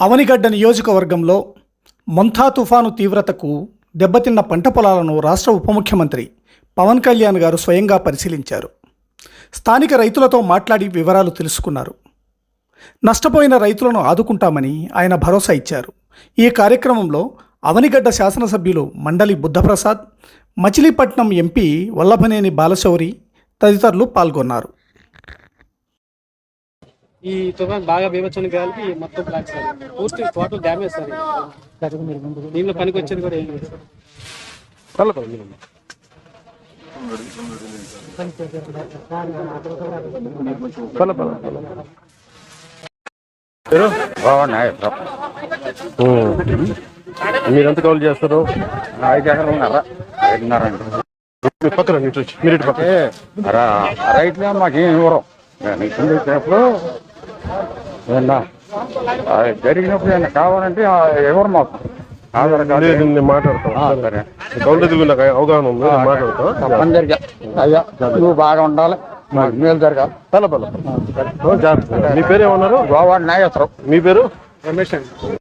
అవనిగడ్డ నియోజకవర్గంలో మొంథా తుఫాను తీవ్రతకు దెబ్బతిన్న పంట పొలాలను రాష్ట్ర ఉప ముఖ్యమంత్రి పవన్ కళ్యాణ్ గారు స్వయంగా పరిశీలించారు. స్థానిక రైతులతో మాట్లాడి వివరాలు తెలుసుకున్నారు. నష్టపోయిన రైతులను ఆదుకుంటామని ఆయన భరోసా ఇచ్చారు. ఈ కార్యక్రమంలో అవనిగడ్డ శాసనసభ్యులు మండలి బుద్ధప్రసాద్ మచిలీపట్నం ఎంపీ వల్లభనేని బాలశౌరి తదితరులు పాల్గొన్నారు. ఈ తుఫాన్ బాగా బీభత్సన గాలికి మొత్తం బ్లాక్ సార్ పూర్తి టోటల్ డ్యామేజ్ సార్ దీనిలో పనికి వచ్చేది కూడా ఏం లేదు. సార్ బాగున్నాయి మీరు ఎంత కౌలు చేస్తారు ఐదు ఎకరాలు ఉన్నారా ఐదున్నర పక్కన మీరు మాకేం ఇవ్వరు జరిగినప్పుడు ఏమన్నా కావాలంటే ఇవ్వరు మాకు ఆధార్ కార్డు లేదు, నేను మాట్లాడతాను. ఆ, సరే. నాకు అవగాహన ఉంది నేను మాట్లాడతాను. తప్పనిసరిగా. అయ్యా నువ్వు బాగా ఉండాలి. మాకు మేలు జరగాలి. తల బల మీ పేరు ఏమన్నారు గోవా నాగేశ్వరం మీ పేరు? రమేష్ అండి.